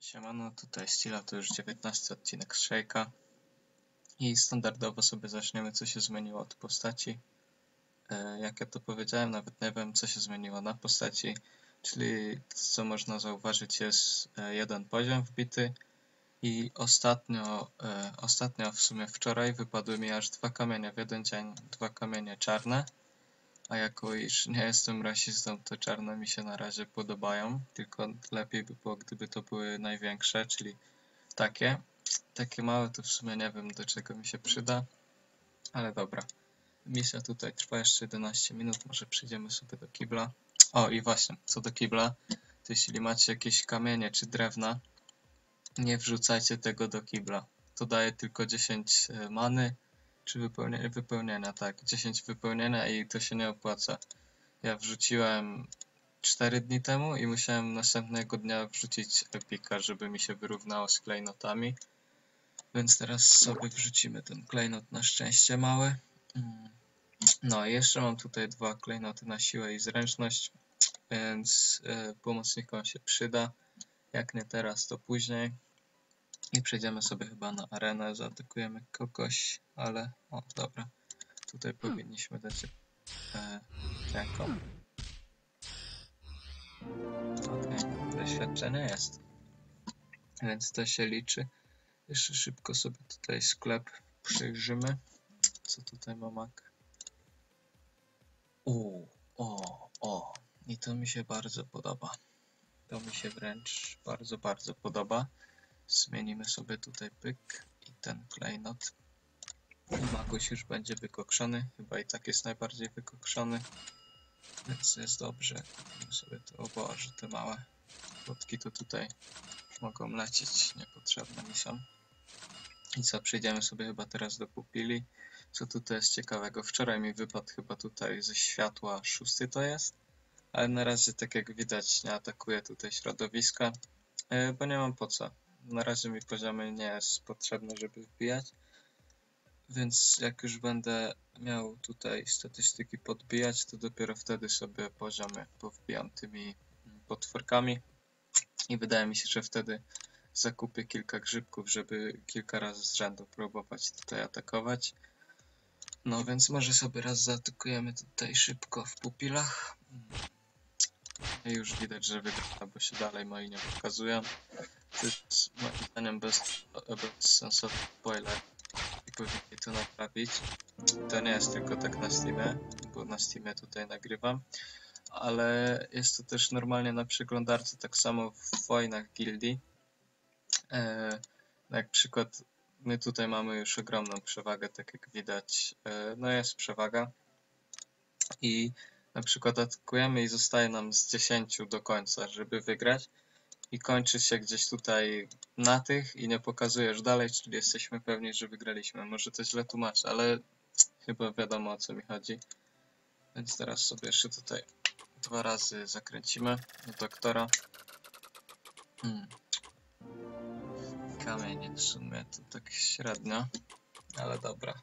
Siemano, tutaj Stila, to już 19 odcinek z Shake'a. I standardowo sobie zaczniemy co się zmieniło od postaci. E, jak ja to powiedziałem, nawet nie wiem co się zmieniło na postaci, czyli co można zauważyć jest e, jeden poziom wbity. I ostatnio, e, ostatnio w sumie wczoraj wypadły mi aż dwa kamienie w jeden dzień, dwa kamienie czarne a jako iż nie jestem rasistą, to czarne mi się na razie podobają, tylko lepiej by było, gdyby to były największe, czyli takie. Takie małe to w sumie nie wiem, do czego mi się przyda, ale dobra. Misja tutaj trwa jeszcze 11 minut, może przejdziemy sobie do kibla. O i właśnie, co do kibla, to jeśli macie jakieś kamienie czy drewna, nie wrzucajcie tego do kibla. To daje tylko 10 e, many, czy wypełnienia, wypełnienia, tak. 10 wypełnienia i to się nie opłaca. Ja wrzuciłem 4 dni temu i musiałem następnego dnia wrzucić epika, żeby mi się wyrównało z klejnotami. Więc teraz sobie wrzucimy ten klejnot na szczęście mały. No i jeszcze mam tutaj dwa klejnoty na siłę i zręczność, więc y, pomocnikom się przyda. Jak nie teraz, to później. I przejdziemy sobie chyba na arenę, zaatakujemy kogoś, ale o dobra, tutaj powinniśmy dać e, ręką. Okej, okay. doświadczenie jest, więc to się liczy. Jeszcze szybko sobie tutaj sklep przyjrzymy, co tutaj ma mak. U, o, o, i to mi się bardzo podoba. To mi się wręcz bardzo, bardzo podoba. Zmienimy sobie tutaj pyk i ten klejnot. Magoś już będzie wykokszony, chyba i tak jest najbardziej wykokszony. Więc jest dobrze. Kupimy sobie to, o Boże, te małe płotki to tutaj mogą lecieć, niepotrzebne mi są. I co, przejdziemy sobie chyba teraz do pupili. Co tutaj jest ciekawego? Wczoraj mi wypadł chyba tutaj ze światła szósty to jest. Ale na razie, tak jak widać, nie atakuję tutaj środowiska, e, bo nie mam po co na razie mi poziomy nie jest potrzebne, żeby wbijać. Więc jak już będę miał tutaj statystyki podbijać, to dopiero wtedy sobie poziomy powbijam tymi potworkami. I wydaje mi się, że wtedy zakupię kilka grzybków, żeby kilka razy z rzędu próbować tutaj atakować. No więc może sobie raz zaatakujemy tutaj szybko w pupilach. I już widać, że wygra, bo się dalej moi nie pokazują. Jest moim zdaniem bez, bezsensowny spoiler. I powinni to naprawić. To nie jest tylko tak na Steamie, bo na Steamie tutaj nagrywam, ale jest to też normalnie na przeglądarce, tak samo w wojnach gildii. E, jak przykład my tutaj mamy już ogromną przewagę, tak jak widać, e, no jest przewaga. I na przykład atakujemy i zostaje nam z 10 do końca, żeby wygrać i kończy się gdzieś tutaj na tych i nie pokazujesz dalej, czyli jesteśmy pewni, że wygraliśmy. Może to źle tłumaczę, ale chyba wiadomo o co mi chodzi. Więc teraz sobie jeszcze tutaj dwa razy zakręcimy do doktora. Hmm. Kamień w sumie to tak średnio, ale dobra.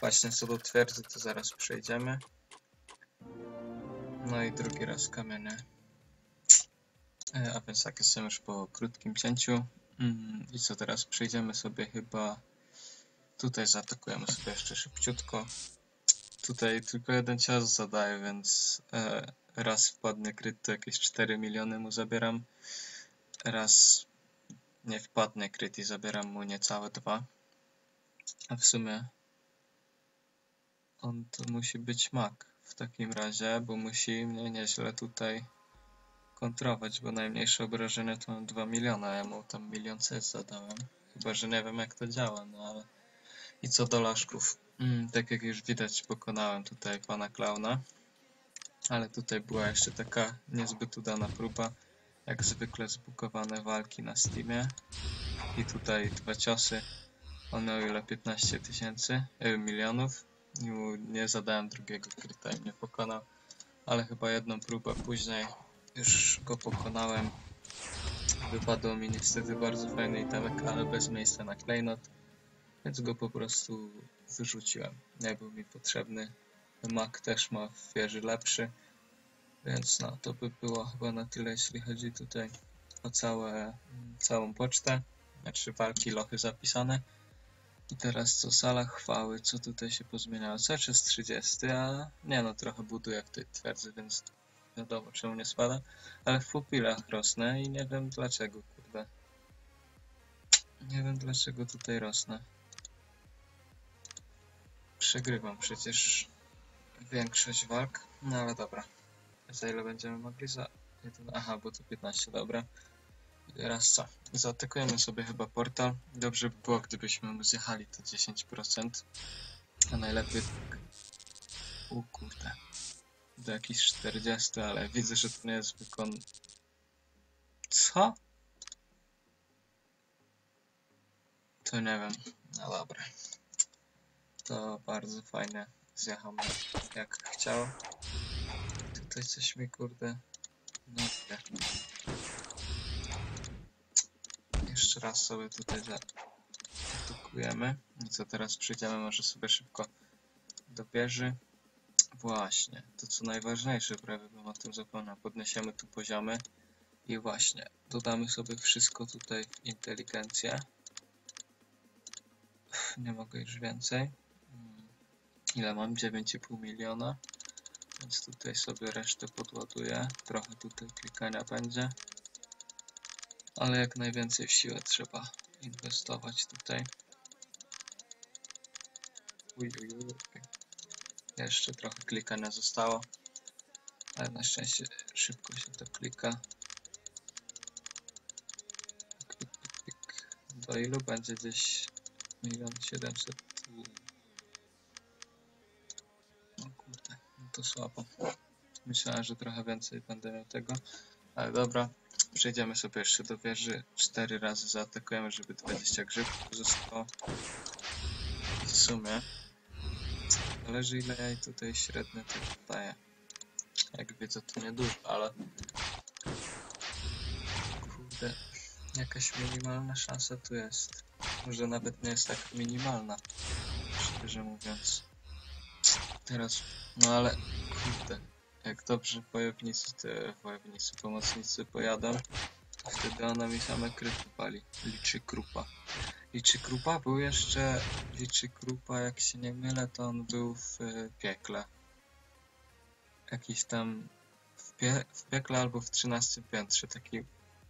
Właśnie co do twierdzy to zaraz przejdziemy. No i drugi raz kamienie. E, a więc tak, jestem już po krótkim cięciu. Mm, I co teraz? Przejdziemy sobie chyba... Tutaj zaatakujemy sobie jeszcze szybciutko. Tutaj tylko jeden cios zadaję, więc e, raz wpadnie kryt, to jakieś 4 miliony mu zabieram. Raz nie wpadnie kryt i zabieram mu niecałe dwa. A w sumie on to musi być mak w takim razie, bo musi mnie nieźle tutaj kontrować, bo najmniejsze obrażenia to mam 2 miliony, a ja mu tam milion CS zadałem. Chyba, że nie wiem jak to działa, no ale... I co do laszków. Mm, tak jak już widać, pokonałem tutaj pana klauna. Ale tutaj była jeszcze taka niezbyt udana próba. Jak zwykle zbukowane walki na Steamie. I tutaj dwa ciosy. One o ile 15 tysięcy, e, milionów. Nie zadałem drugiego kryta i mnie pokonał. Ale chyba jedną próbę później już go pokonałem. Wypadło mi niestety bardzo fajny itemek, ale bez miejsca na klejnot, więc go po prostu wyrzuciłem. Nie był mi potrzebny. Mac też ma w wieży lepszy, więc no to by było chyba na tyle, jeśli chodzi tutaj o całe, całą pocztę. Znaczy walki, lochy zapisane. I teraz co, sala chwały, co tutaj się pozmieniało? Cały czas 30, a nie no, trochę buduję w tej twierdzy, więc wiadomo czemu nie spada. Ale w pupilach rosnę i nie wiem dlaczego, kurde. Nie wiem dlaczego tutaj rosnę. Przegrywam przecież większość walk, no ale dobra. Za ile będziemy mogli? Za. Aha, bo to 15, dobra. I teraz co? Zaatakujemy sobie chyba portal. Dobrze by było, gdybyśmy mu zjechali to 10%. A najlepiej. U kurde. Do jakichś 40, ale widzę, że to nie jest wykon... Co? To nie wiem. No dobra. To bardzo fajnie zjechał mnie jak chciał. Tutaj coś mi kurde... No nie. Jeszcze raz sobie tutaj zaatakujemy. I co teraz przejdziemy może sobie szybko do. Właśnie, to co najważniejsze, prawie bym o tym zapomniał. Podniesiemy tu poziomy i właśnie, dodamy sobie wszystko tutaj inteligencję. Nie mogę już więcej. Mm, Ile mam? 9,5 miliona. Więc tutaj sobie resztę podładuję. Trochę tutaj klikania będzie. Ale jak najwięcej w siłę trzeba inwestować tutaj. Uj, uj, uj. Jeszcze trochę klikania zostało. Ale na szczęście szybko się to klika. Klik, klik, klik. Do ilu będzie gdzieś milion siedemset? No kurde, no to słabo. Myślałem, że trochę więcej będę miał tego. Ale dobra, przejdziemy sobie jeszcze do wieży. Cztery razy zaatakujemy, żeby 20 grzybków zostało. W sumie Zależy ile tutaj średnio to daję. Jak widzę to niedużo, ale... Kurde, jakaś minimalna szansa tu jest. Może nawet nie jest tak minimalna, szczerze mówiąc. Teraz, no ale kurde, jak dobrze wojownicy, te wojownicy, pomocnicy pojadą, wtedy ona mi same kryty pali. Liczy krupa. Liczy Krupa był jeszcze... Liczy Krupa, jak się nie mylę, to on był w e, piekle. Jakiś tam... W, pie, w piekle albo w 13 piętrze, taki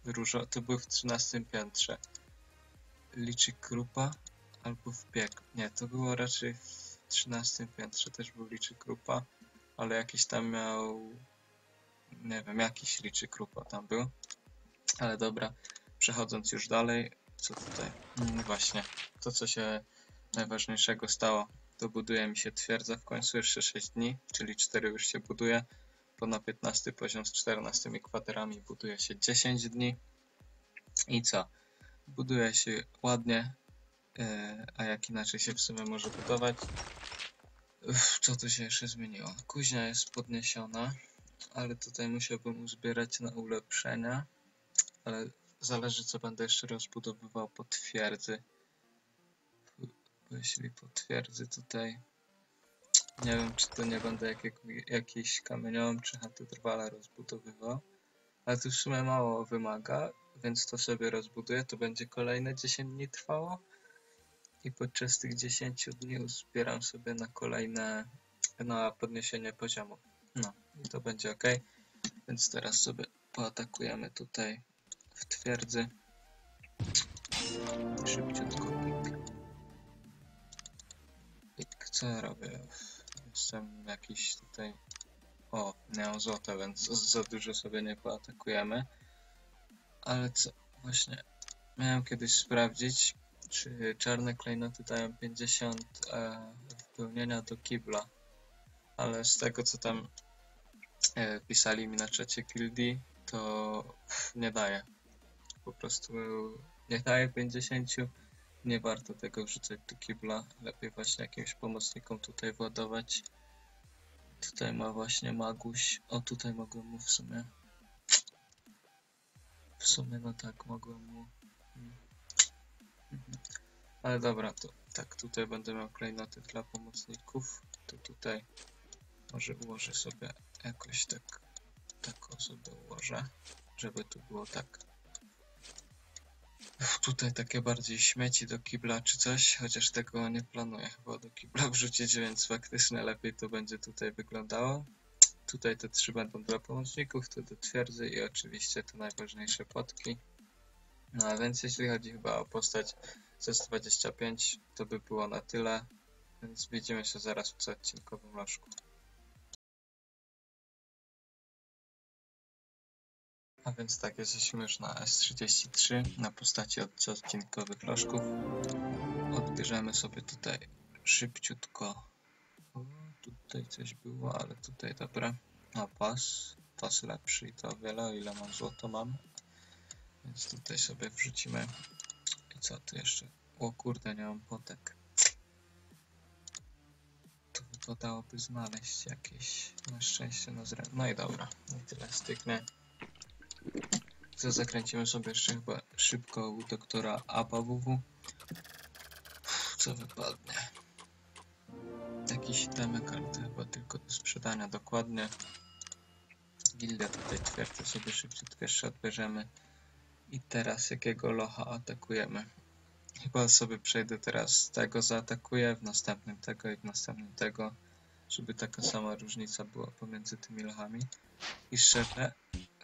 różo... To był w 13 piętrze. Liczy Krupa albo w piekle. Nie, to było raczej w 13 piętrze też był Liczy Krupa, ale jakiś tam miał... Nie wiem, jakiś Liczy Krupa tam był. Ale dobra, przechodząc już dalej, co tutaj? Mm, właśnie, to co się najważniejszego stało, to buduje mi się twierdza w końcu jeszcze 6 dni, czyli 4 już się buduje, bo na 15 poziom z 14 kwadrami buduje się 10 dni. I co? Buduje się ładnie, yy, a jak inaczej się w sumie może budować? Co tu się jeszcze zmieniło? Kuźnia jest podniesiona, ale tutaj musiałbym uzbierać na ulepszenia, ale Zależy co będę jeszcze rozbudowywał po twierdzy. Jeśli po twierdzy tutaj... Nie wiem czy to nie będę jak, jakiś kamieniom czy chaty trwale rozbudowywał. Ale to w sumie mało wymaga, więc to sobie rozbuduję. To będzie kolejne 10 dni trwało. I podczas tych 10 dni uzbieram sobie na kolejne, na podniesienie poziomu. No i to będzie ok. Więc teraz sobie poatakujemy tutaj w twierdzy. Szybciutko pik. Pik, co ja robię? Jestem jakiś tutaj... O, złota, więc za dużo sobie nie poatakujemy. Ale co? Właśnie miałem kiedyś sprawdzić, czy czarne klejnoty dają 50 e, wypełnienia do kibla. Ale z tego co tam e, pisali mi na czacie gildii, to nie daje po prostu nie daje 50, nie warto tego wrzucać do kibla, lepiej właśnie jakimś pomocnikom tutaj władować. Tutaj ma właśnie Maguś, o tutaj mogłem mu w sumie, w sumie no tak, mogłem mu, ale dobra, to tak, tutaj będę miał klejnoty dla pomocników, to tutaj może ułożę sobie jakoś tak, tak sobie ułożę, żeby tu było tak Tutaj takie bardziej śmieci do kibla czy coś, chociaż tego nie planuję chyba do kibla wrzucić, więc faktycznie lepiej to będzie tutaj wyglądało. Tutaj te trzy będą dla pomocników, to do twierdzy i oczywiście te najważniejsze potki. No a więc jeśli chodzi chyba o postać Z25, to by było na tyle, więc widzimy się zaraz w coodcinkowym lożku. A więc tak, jesteśmy już na S33 na postaci od odcinkowych lożków. Odbierzemy sobie tutaj szybciutko. O, tutaj coś było, ale tutaj dobra. No pas, pas lepszy i to o wiele, o ile mam złoto mam. Więc tutaj sobie wrzucimy. I co tu jeszcze? O kurde, nie mam potek. To wypadałoby znaleźć jakieś na szczęście na zrę... No i dobra, i tyle styknie. Co zakręcimy sobie jeszcze chyba szybko u doktora ABAWW. Co wypadnie? Jakiś temek, ale to chyba tylko do sprzedania dokładnie. Gildia tutaj twierdzę sobie szybciutko jeszcze odbierzemy. I teraz jakiego locha atakujemy? Chyba sobie przejdę teraz tego zaatakuję, w następnym tego i w następnym tego, żeby taka sama różnica była pomiędzy tymi lochami. I szczerze,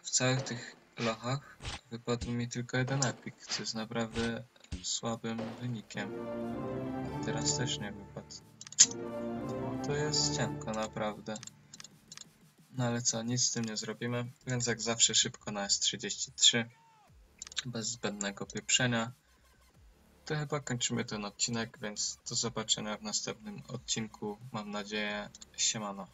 w całych tych lochach wypadł mi tylko jeden epik, co jest naprawdę słabym wynikiem. Teraz też nie wypadł. To jest cienko naprawdę. No ale co, nic z tym nie zrobimy, więc jak zawsze szybko na S33, bez zbędnego pieprzenia. To chyba kończymy ten odcinek, więc do zobaczenia w następnym odcinku. Mam nadzieję. Siemano.